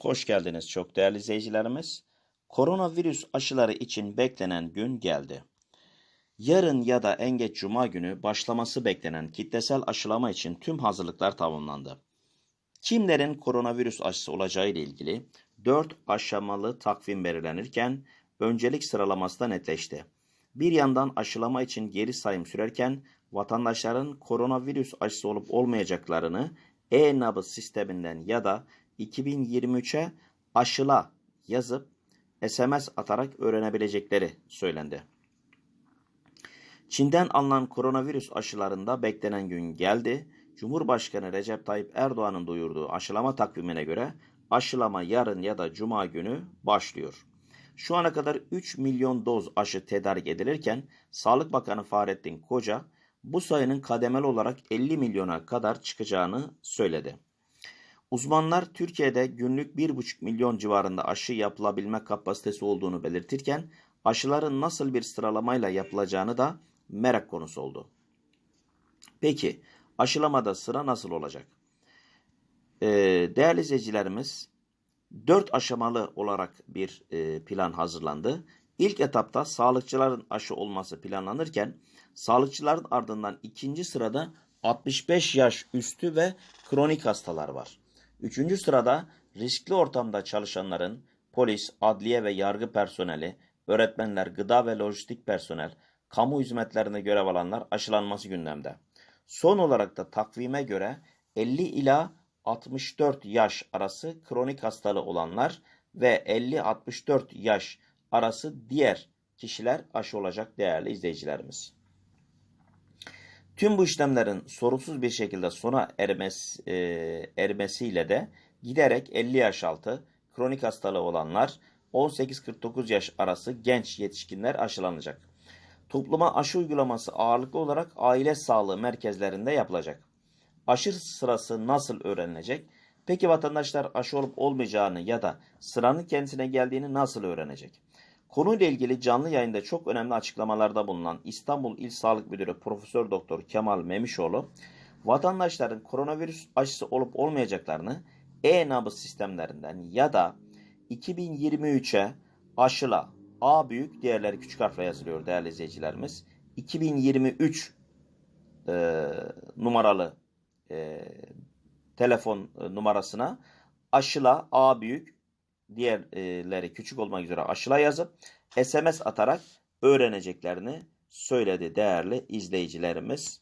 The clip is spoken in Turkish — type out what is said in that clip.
Hoş geldiniz çok değerli izleyicilerimiz. Koronavirüs aşıları için beklenen gün geldi. Yarın ya da en geç cuma günü başlaması beklenen kitlesel aşılama için tüm hazırlıklar tamamlandı. Kimlerin koronavirüs aşısı olacağı ile ilgili 4 aşamalı takvim belirlenirken öncelik sıralaması da netleşti. Bir yandan aşılama için geri sayım sürerken vatandaşların koronavirüs aşısı olup olmayacaklarını e-nabız sisteminden ya da 2023'e aşıla yazıp SMS atarak öğrenebilecekleri söylendi. Çin'den alınan koronavirüs aşılarında beklenen gün geldi. Cumhurbaşkanı Recep Tayyip Erdoğan'ın duyurduğu aşılama takvimine göre aşılama yarın ya da cuma günü başlıyor. Şu ana kadar 3 milyon doz aşı tedarik edilirken Sağlık Bakanı Fahrettin Koca bu sayının kademeli olarak 50 milyona kadar çıkacağını söyledi. Uzmanlar Türkiye'de günlük 1,5 milyon civarında aşı yapılabilme kapasitesi olduğunu belirtirken aşıların nasıl bir sıralamayla yapılacağını da merak konusu oldu. Peki aşılamada sıra nasıl olacak? Ee, değerli izleyicilerimiz 4 aşamalı olarak bir e, plan hazırlandı. İlk etapta sağlıkçıların aşı olması planlanırken sağlıkçıların ardından ikinci sırada 65 yaş üstü ve kronik hastalar var. Üçüncü sırada riskli ortamda çalışanların polis, adliye ve yargı personeli, öğretmenler, gıda ve lojistik personel, kamu hizmetlerinde görev alanlar aşılanması gündemde. Son olarak da takvime göre 50 ila 64 yaş arası kronik hastalığı olanlar ve 50-64 yaş arası diğer kişiler aşı olacak değerli izleyicilerimiz. Tüm bu işlemlerin sorunsuz bir şekilde sona ermesi, e, ermesiyle de giderek 50 yaş altı kronik hastalığı olanlar 18-49 yaş arası genç yetişkinler aşılanacak. Topluma aşı uygulaması ağırlıklı olarak aile sağlığı merkezlerinde yapılacak. Aşı sırası nasıl öğrenilecek? Peki vatandaşlar aşı olup olmayacağını ya da sıranın kendisine geldiğini nasıl öğrenecek? Konuyla ilgili canlı yayında çok önemli açıklamalarda bulunan İstanbul İl Sağlık Müdürü Profesör Doktor Kemal Memişoğlu, vatandaşların koronavirüs aşısı olup olmayacaklarını e-nabız sistemlerinden ya da 2023'e aşıla A büyük diğerleri küçük harfle yazılıyor değerli izleyicilerimiz. 2023 e, numaralı e, telefon e, numarasına aşıla A büyük diğerleri küçük olmak üzere aşıla yazıp SMS atarak öğreneceklerini söyledi değerli izleyicilerimiz.